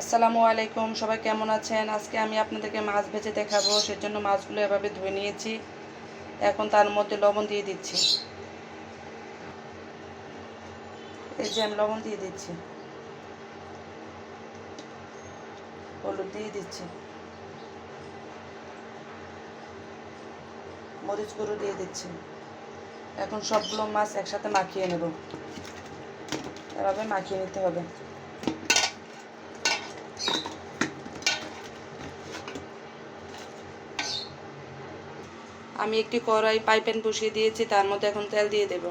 আসসালামু আলাইকুম, সবাই কেমন আছেন? আজকে আমি আপনাদেরকে মাছ ভেজে দেখাবো, সেজন্য মাছগুলো এভাবে ধুয়ে নিয়েছি। এখন তার মধ্যে লবণ দিয়ে দিচ্ছি। এই যে আমি লবণ দিয়ে দিচ্ছি। হলুদ দিয়ে দিচ্ছি। মরিচ গুঁড়ো দিয়ে দিচ্ছি। এখন সবগুলো মাছ একসাথে মাখিয়ে নেব। এভাবে মাখিয়ে নিতে হবে। আমি একটি কড়াই পাইপেন বসিয়ে দিয়েছি, তার মধ্যে এখন তেল দিয়ে দেব।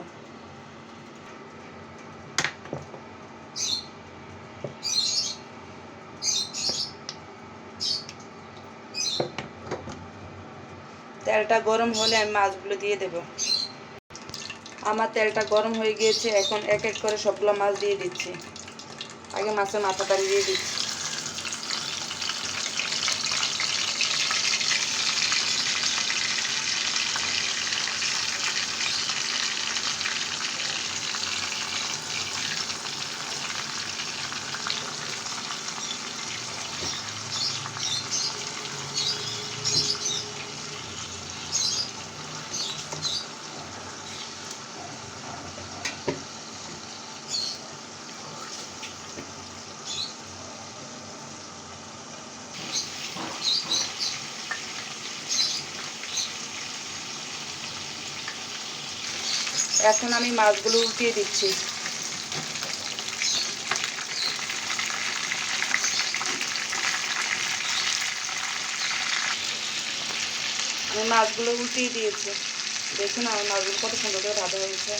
তেলটা গরম হলে আমি মাছগুলো দিয়ে দেব। আমার তেলটা গরম হয়ে গিয়েছে, এখন এক এক করে সবগুলো মাছ দিয়ে দিচ্ছি। আগে মাছের মাথাটা দিয়ে দিচ্ছি। এখন আমি মাছগুলো উল্টিয়ে দিচ্ছি। আমি মাছগুলো উল্টিয়ে দিয়েছি। দেখুন আমার মাছগুলো কত সুন্দর করে ভাজা হয়েছে।